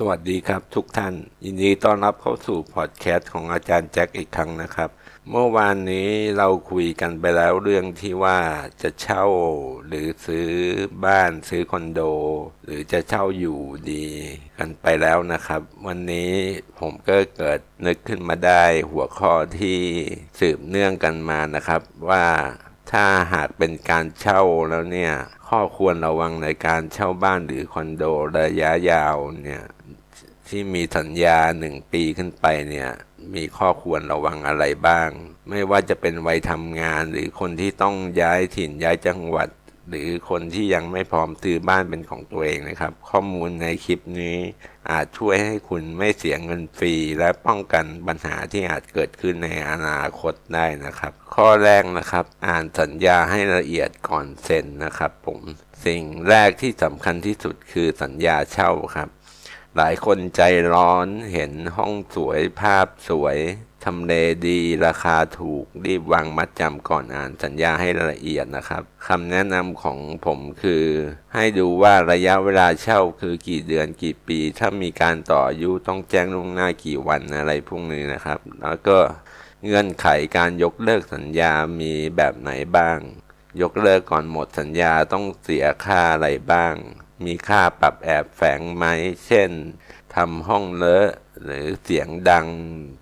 สวัสดีครับทุกท่าน ยินดีต้อนรับเข้าสู่พอดแคสต์ของอาจารย์แจ็คอีกครั้งนะครับ เมื่อวานนี้เราคุยกันไปแล้วเรื่องที่ว่าจะเช่าหรือซื้อบ้านซื้อคอนโด หรือจะเช่าอยู่ดีกันไปแล้วนะครับ วันนี้ผมก็เกิดนึกขึ้นมาได้หัวข้อที่สืบเนื่องกันมานะครับ ว่าถ้าหากเป็นการเช่าแล้วเนี่ยข้อควรระวังในการเช่าบ้านหรือคอนโดระยะยาวเนี่ย ที่มีสัญญาหนึ่งปีขึ้นไปเนี่ย มีข้อควรระวังอะไรบ้าง ไม่ว่าจะเป็นวัยทำงานหรือคนที่ต้องย้ายถิ่นย้ายจังหวัด หรือคนที่ยังไม่พร้อมซื้อบ้านเป็นของตัวเองนะครับ ข้อมูลในคลิปนี้อาจช่วยให้คุณไม่เสียเงินฟรี และป้องกันปัญหาที่อาจเกิดขึ้นในอนาคตได้นะครับ ข้อแรกนะครับ อ่านสัญญาให้ละเอียดก่อนเซ็นนะครับ ผม สิ่งแรกที่สำคัญที่สุดคือสัญญาเช่าครับ หลายคนใจร้อนเห็นห้องสวยภาพสวยทำเลดีราคาถูกรีบวางมัดจำก่อนอ่านสัญญาให้ละเอียดนะครับคำแนะนำของผมคือ ให้ดูว่าระยะเวลาเช่าคือกี่เดือนกี่ปี ถ้ามีการต่ออายุต้องแจ้งล่วงหน้ากี่วันอะไรพวกนี้นะครับ แล้วก็เงื่อนไขการยกเลิกสัญญามีแบบไหนบ้าง ยกเลิกก่อนหมดสัญญาต้องเสียค่าอะไรบ้าง มีค่าปรับแอบแฝงไหม เช่นทำห้องเลอะหรือเสียงดัง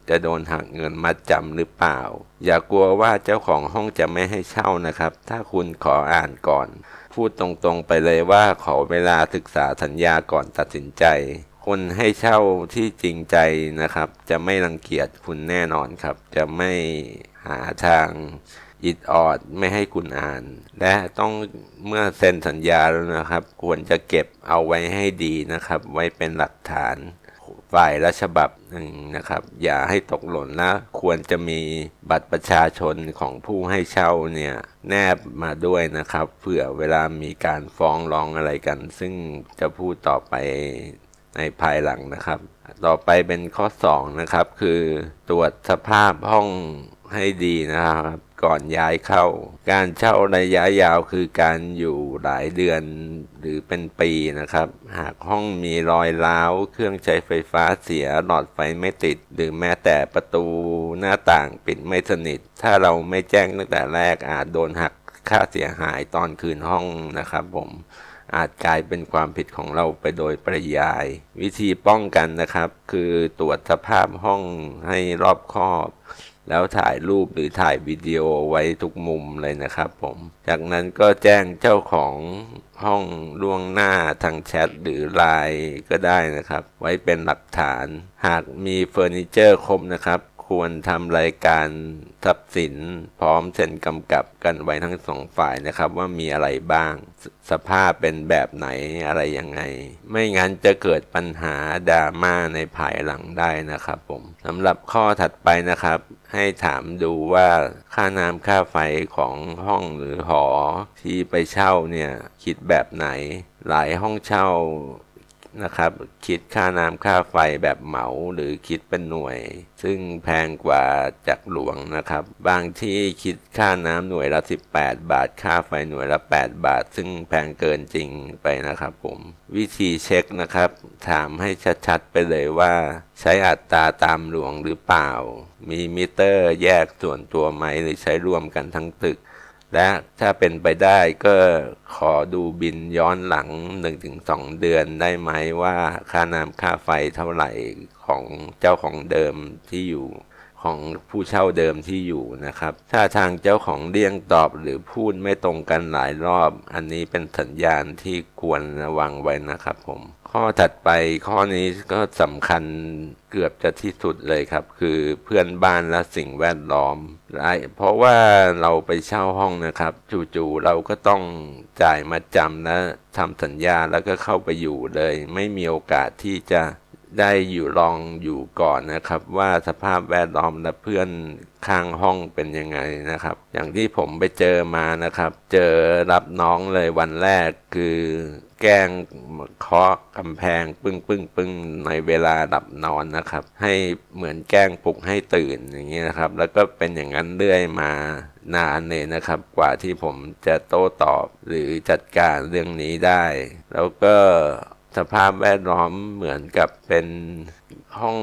จะโดนหักเงินมัดจำหรือเปล่า อย่ากลัวว่าเจ้าของห้องจะไม่ให้เช่านะครับ ถ้าคุณขออ่านก่อน พูดตรงๆไปเลยว่าขอเวลาศึกษาสัญญาก่อนตัดสินใจ คนให้เช่าที่จริงใจนะครับ จะไม่รังเกียจคุณแน่นอนครับ จะไม่หาทาง อิดออดไม่ให้คุณอ่าน และต้องเมื่อเซ็นสัญญาแล้วนะครับ ควรจะเก็บเอาไว้ให้ดีนะครับ ไว้เป็นหลักฐานฝ่ายละฉบับหนึ่งนะครับ อย่าให้ตกหล่นนะควรจะมีบัตรประชาชนของผู้ให้เช่าเนี่ยแนบมาด้วยนะครับเผื่อเวลามีการฟ้องร้องอะไรกัน ซึ่งจะพูดต่อไปในภายหลังนะครับ ต่อไปเป็นข้อ 2 นะครับ คือตรวจสภาพห้องให้ดีนะครับ ก่อนย้ายเข้า การเช่าระยะยาวคือการอยู่หลายเดือนหรือเป็นปีนะครับ หากห้องมีรอยร้าว เครื่องใช้ไฟฟ้าเสียหลอดไฟไม่ติด หรือแม้แต่ประตูหน้าต่างปิดไม่สนิท ถ้าเราไม่แจ้งตั้งแต่แรกอาจโดนหักค่าเสียหายตอนคืนห้องนะครับผมอาจกลายเป็นความผิดของเราไปโดยปริยาย วิธีป้องกันนะครับ คือตรวจสภาพห้องให้รอบคอบ แล้วถ่ายรูปหรือถ่ายวิดีโอไว้ทุกมุมเลยนะครับผม จากนั้นก็แจ้งเจ้าของห้องล่วงหน้าทางแชทหรือไลน์ก็ได้นะครับ ไว้เป็นหลักฐาน หากมีเฟอร์นิเจอร์ครบนะครับ ควรทำรายการทรัพย์สินพร้อมเซ็นกำกับกันไว้ทั้งสองฝ่ายนะครับ ว่ามีอะไรบ้าง สภาพเป็นแบบไหนอะไรยังไง ไม่งั้นจะเกิดปัญหาดราม่าในภายหลังได้นะครับผมสำหรับข้อถัดไปนะครับ ให้ถามดูว่าค่าน้ำค่าไฟของห้องหรือหอที่ไปเช่าเนี่ยคิดแบบไหน หลายห้องเช่า นะครับ คิดค่าน้ำค่าไฟแบบเหมาหรือคิดเป็นหน่วย ซึ่งแพงกว่าจากหลวงนะครับ บางที่คิดค่าน้ำหน่วยละ 18 บาท ค่าไฟหน่วยละ 8 บาท ซึ่งแพงเกินจริงไปนะครับผมวิธีเช็คนะครับ ถามให้ชัดๆไปเลยว่า ใช้อัตราตามหลวงหรือเปล่า มีมิเตอร์แยกส่วนตัวไหมหรือใช้รวมกันทั้งตึก และถ้าเป็นไปได้ก็ขอดูบินย้อนหลัง 1-2 เดือนได้ไหมว่าค่าน้ำค่าไฟเท่าไหร่ของเจ้าของเดิมที่อยู่ของผู้เช่าเดิมที่อยู่นะครับ ถ้าทางเจ้าของเลี่ยงตอบหรือพูดไม่ตรงกันหลายรอบ อันนี้เป็นสัญญาณที่ควรระวังไว้นะครับผม ข้อถัดไปข้อนี้ก็สำคัญเกือบจะที่สุดเลยครับ คือเพื่อนบ้านและสิ่งแวดล้อม เพราะว่าเราไปเช่าห้องนะครับ จู่ๆเราก็ต้องจ่ายมาจำและทำสัญญาแล้วก็เข้าไปอยู่เลย ไม่มีโอกาสที่จะได้อยู่ลองอยู่ก่อนนะครับ ว่าสภาพแวดล้อมและเพื่อนข้างห้องเป็นยังไงนะครับ อย่างที่ผมไปเจอมานะครับ เจอรับน้องเลยวันแรกคือ แกล้งเคาะกำแพงปึ้งปึ้งปึ้งในเวลาดับนอนนะครับ ให้เหมือนแกล้งปลุกให้ตื่นอย่างนี้นะครับ แล้วก็เป็นอย่างนั้นเรื่อยมานานเลยนะครับ กว่าที่ผมจะโต้ตอบหรือจัดการเรื่องนี้ได้ แล้วก็สภาพแวดล้อมเหมือนกับเป็นห้อง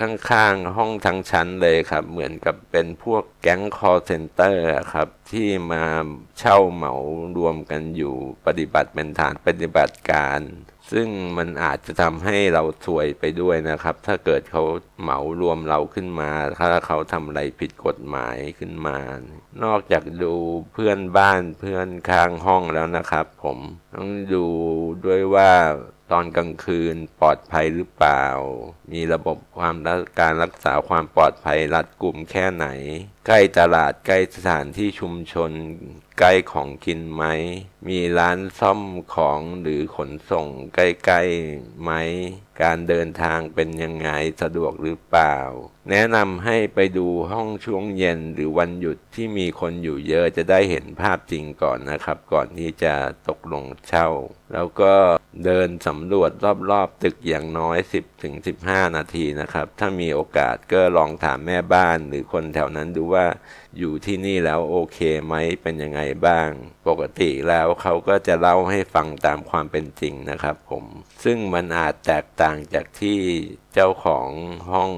ข้างๆ ห้องทั้งชั้นเลยครับ เหมือนกับเป็นพวกแก๊งคอร์เซ็นเตอร์ครับ ที่มาเช่าเหมารวมกันอยู่ปฏิบัติเป็นฐานปฏิบัติการ ซึ่งมันอาจจะทำให้เราสวยไปด้วยนะครับ ถ้าเกิดเขาเหมารวมเราขึ้นมา ถ้าเขาทำอะไรผิดกฎหมายขึ้นมา นอกจากดูเพื่อนบ้านเพื่อนข้างห้องแล้วนะครับ ผมต้องดูด้วยว่าตอนกลางคืนปลอดภัยหรือเปล่า มีระบบความการรักษาความปลอดภัยรัดกลุ่มแค่ไหน ใกล้ตลาดใกล้สถานที่ชุมชน ใกล้ของกินไหม มีร้านซ่อมของหรือขนส่งใกล้ๆไหม การเดินทางเป็นยังไงสะดวกหรือเปล่า แนะนำให้ไปดูห้องช่วงเย็นหรือวันหยุดที่มีคนอยู่เยอะจะได้เห็นภาพจริงก่อนนะครับ ก่อนที่จะตกลงเช่า แล้วก็เดินสำรวจรอบๆ ตึกอย่างน้อย 10ถึง15 นาทีนะครับ ถ้ามีโอกาสก็ลองถามแม่บ้านหรือคนแถวนั้นดูว่า อยู่ที่นี่แล้วโอเคไหมเป็นยังไงบ้าง ปกติแล้วเขาก็จะเล่าให้ฟังตามความเป็นจริงนะครับผม ซึ่งมันอาจแตกต่างจากที่เจ้าของห้อง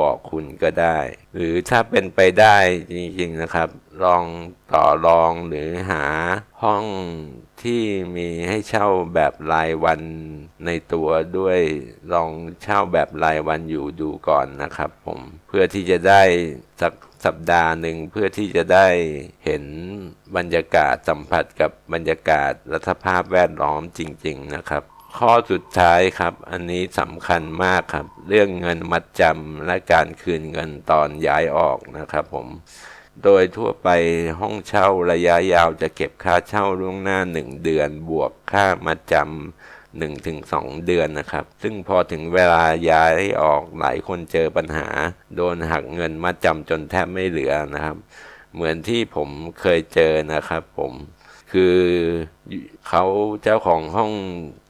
บอกคุณก็ได้ หรือถ้าเป็นไปได้จริงๆนะครับ ลองต่อรองหรือหาห้องที่มีให้เช่าแบบรายวันในตัวด้วยลองเช่าแบบรายวันอยู่ดูก่อนนะครับผมเพื่อที่จะได้สัก สัปดาห์หนึ่งเพื่อที่จะได้เห็นบรรยากาศสัมผัสกับบรรยากาศรัฐภาพแวดล้อมจริง ๆ นะครับ ข้อสุดท้ายครับ อันนี้สำคัญมากครับ เรื่องเงินมัดจำและการคืนเงินตอนย้ายออกนะครับผมโดยทั่วไปห้องเช่าระยะยาวจะเก็บค่าเช่าล่วงหน้า 1 เดือนบวกค่ามัดจำ หนึ่งถึงสองเดือนนะครับ ซึ่งพอถึงเวลาย้ายออกหลายคนเจอปัญหา โดนหักเงินมัดจำจนแทบไม่เหลือนะครับ เหมือนที่ผมเคยเจอนะครับผมคือเขาเจ้าของห้อง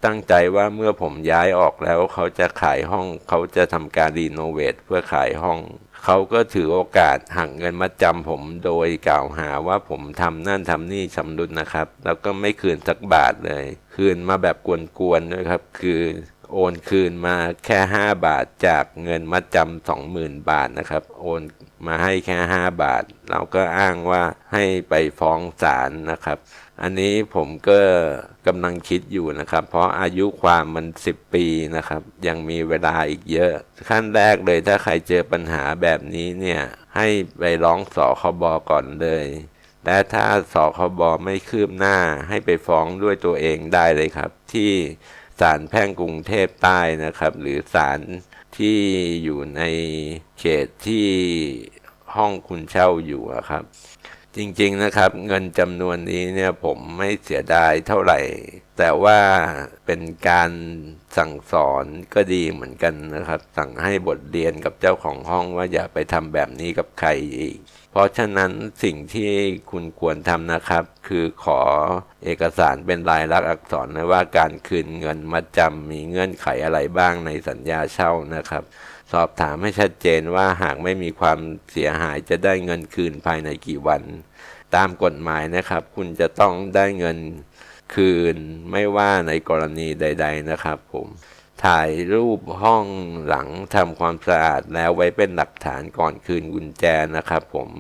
ตั้งใจว่าเมื่อผมย้ายออกแล้วเขาจะขายห้องเขาจะทำการรีโนเวทเพื่อขายห้อง เขาก็ถือโอกาสหักเงินมาจำผมโดยกล่าวหาว่าผมทำนั่นทำนี่สำรุดนะครับ แล้วก็ไม่คืนสักบาทเลย คืนมาแบบกวนๆด้วยครับ คือ โอนคืนมาแค่ 5 บาทจากเงินมัดจำสองหมื่นบาทนะครับ โอนมาให้แค่ 5 บาท เราก็อ้างว่าให้ไปฟ้องศาลนะครับ อันนี้ผมก็กำลังคิดอยู่นะครับ เพราะอายุความมัน 10 ปีนะครับ ยังมีเวลาอีกเยอะ ขั้นแรกเลยถ้าใครเจอปัญหาแบบนี้เนี่ย ให้ไปร้องสคบก่อนเลยและถ้าสคบไม่คืบหน้าให้ไปฟ้องด้วยตัวเองได้เลยครับ ที่ ศาลแพ่งกรุงเทพใต้นะครับ หรือศาลที่อยู่ในเขตที่ห้องคุณเช่าอยู่อะครับ จริงๆนะครับ เงินจำนวนนี้เนี่ยผมไม่เสียดายเท่าไหร่ แต่ว่าเป็นการสั่งสอนก็ดีเหมือนกันนะครับ สั่งให้บทเรียนกับเจ้าของห้องว่าอย่าไปทำแบบนี้กับใครอีก เพราะฉะนั้นสิ่งที่คุณควรทำนะครับ คือขอเอกสารเป็นลายลักษณ์อักษรนะว่าการคืนเงินมาจำมีเงื่อนไขอะไรบ้างในสัญญาเช่านะครับ สอบถามให้ชัดเจนว่าหากไม่มีความเสียหายจะได้เงินคืนภายในกี่วัน ตามกฎหมายนะครับ คุณจะต้องได้เงินคืนไม่ว่าในกรณีใด ๆนะครับ ผมถ่ายรูปห้องหลังทำความสะอาดแล้วไว้เป็นหลักฐานก่อนคืนกุญแจนะครับ ผม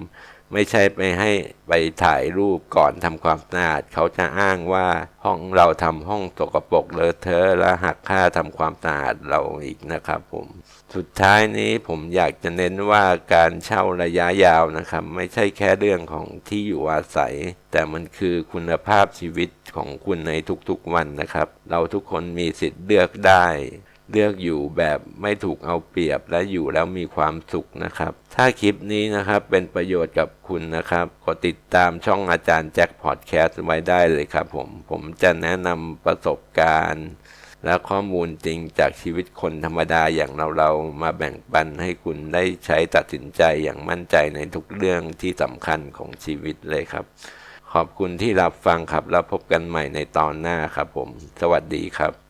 ไม่ใช่ไปให้ไปถ่ายรูปก่อนทำความสะอาด เขาจะอ้างว่าห้องเราทำห้องสกปรกเลอะเทอะและหักค่าทำความสะอาดเราอีกนะครับผมสุดท้ายนี้ผมอยากจะเน้นว่าการเช่าระยะยาวนะครับ ไม่ใช่แค่เรื่องของที่อยู่อาศัย แต่มันคือคุณภาพชีวิตของคุณในทุกๆวันนะครับ เราทุกคนมีสิทธิ์เลือกได้ เลือกอยู่แบบไม่ถูกเอาเปรียบและอยู่แล้วมีความสุขนะครับ ถ้าคลิปนี้นะครับเป็นประโยชน์กับคุณนะครับกดติดตามช่องอาจารย์แจ็คพอดแคสต์ไว้ได้เลยครับผม ผมจะแนะนำประสบการณ์ และข้อมูลจริงจากชีวิตคนธรรมดาอย่างเราเรามาแบ่งปันให้คุณได้ใช้ตัดสินใจอย่างมั่นใจในทุกเรื่องที่สำคัญของชีวิตเลยครับ ขอบคุณที่รับฟังครับแล้วพบกันใหม่ในตอนหน้าครับผม สวัสดีครับ